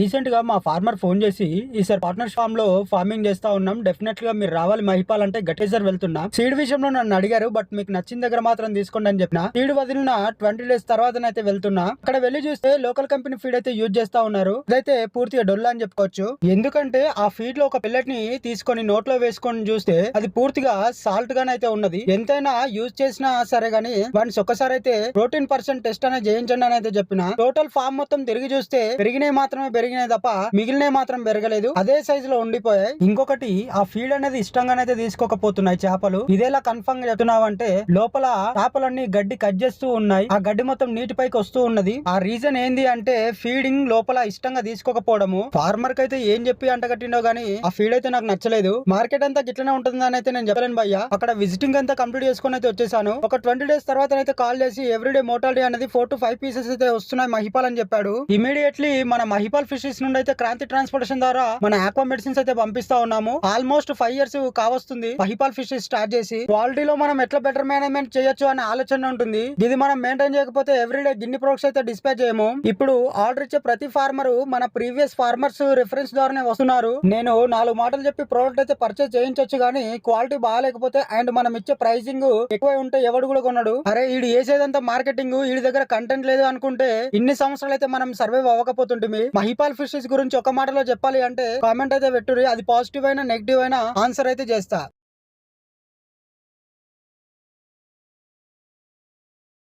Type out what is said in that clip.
రీసెంట్గా మా farmer phone చేసి ఈసారి పార్ట్నర్స్ ఫామ్లో ఫార్మింగ్ చేస్తా ఉన్నాం డెఫినెట్గా మీరు రావాలి మహిపాల్ అంటే గట్టేసర్ వెళ్తున్నా. సీడ్ విషయంలో నన్ను అడిగారు బట్ మీకు నచ్చిన దగ్గర మాత్రం తీసుకోండి అని చెప్పిన. సీడ్ వదిలిన ట్వంటీ డేస్ తర్వాతనైతే వెళ్తున్నా. అక్కడ వెళ్ళి చూస్తే లోకల్ కంపెనీ ఫీడ్ అయితే యూజ్ చేస్తా ఉన్నారు. ఇదైతే పూర్తిగా డొల్లా అని చెప్పుకోవచ్చు. ఎందుకంటే ఆ ఫీడ్లో ఒక పిల్లెట్ని తీసుకొని నోట్లో వేసుకొని చూస్తే అది పూర్తిగా సాల్ట్ గానే అయితే ఉన్నది. ఎంతైనా యూజ్ చేసినా సరే గానీ వన్స్ ఒక్కసారి అయితే ప్రోటీన్ పర్సెంట్ టెస్ట్ అనేది చేయించండి అని అయితే చెప్పిన. టోటల్ ఫామ్ మొత్తం తిరిగి చూస్తే పెరిగినాయి మాత్రమే పెరిగి పెరిగినాయి తప్ప మిగిలినవి మాత్రం పెరగలేదు. అదే సైజు లో ఉండిపోయాయి. ఇంకొకటి ఆ ఫీడ్ అనేది ఇష్టంగానైతే తీసుకోకపోతున్నాయి చేపలు. ఇదేలా కన్ఫర్మ్గా చెప్తున్నావంటే లోపల చేపలన్నీ గడ్డి కట్ చేస్తూ ఉన్నాయి. ఆ గడ్డి మొత్తం నీటి పైకి వస్తూ ఉన్నది. ఆ రీజన్ ఏంది అంటే ఫీడింగ్ లోపల ఇష్టంగా తీసుకోకపోవడము. ఫార్మర్కి అయితే ఏం చెప్పి అంటగట్టిండో గానీ ఆ ఫీడ్ అయితే నాకు నచ్చలేదు. మార్కెట్ అంతా గిట్లనే ఉంటుంది అని అయితే నేను చెప్పలేను భయ్య. అక్కడ విజిటింగ్ అంతా కంప్లీట్ చేసుకుని అయితే వచ్చేసాను. ఒక ట్వంటీ డేస్ తర్వాత అయితే కాల్ చేసి ఎవ్రీడే మోటాలిటీ అనేది ఫోర్ టు ఫైవ్ పీసెస్ అయితే వస్తున్నాయి మహిపాల్ అని చెప్పాడు. ఇమీడియట్లీ మన మహిపాల్ ఇండస్ట్రీస్ నుండి అయితే క్రాంతి ట్రాన్స్పోర్టేషన్ ద్వారా మన ఆక్వా మెడిసిన్స్ అయితే పంపిస్తా ఉన్నాము. ఆల్మోస్ట్ ఫైవ్ ఇయర్స్ కావస్తుంది. మహిపాల్ ఫిషెస్ స్టార్ట్ చేసి క్వాలిటీలో మనం ఎట్లా బెటర్ మేనేజ్మెంట్ చేయొచ్చు అనే ఆలోచన ఉంటుంది. ఇది మనం మెయింటైన్ చేయకపోతే ఎవ్రీడే గిన్ని ప్రొడక్ట్స్ అయితే డిస్పాచ్ చేయము. ఇప్పుడు ఆర్డర్ ఇచ్చే ప్రతి ఫార్మర్ మన ప్రీవియస్ ఫార్మర్స్ రిఫరెన్స్ ద్వారానే వస్తున్నారు. నేను నాలుగు మాటలు చెప్పి ప్రోడక్ట్ అయితే పర్చేస్ చేయించొచ్చు కానీ క్వాలిటీ బాగాలేకపోతే అండ్ మనం ఇచ్చే ప్రైసింగ్ ఎక్కువ ఉంటే ఎవడు కూడా కొన్నాడు అరే ఈడు చేసేదంతా మార్కెటింగ్ వీడి దగ్గర కంటెంట్ లేదు అనుకుంటే ఇన్ని సంవత్సరాలు అయితే మనం సర్వైవ్ అవ్వకపోతుంటిమి. మహిపాల్ ఫిషెస్ గురించి ఒక మాటలో చెప్పాలి అంటే కామెంట్ అయితే పెట్టుర్రి. అది పాజిటివ్ అయినా నెగిటివ్ అయినా ఆన్సర్ అయితే చేస్తా.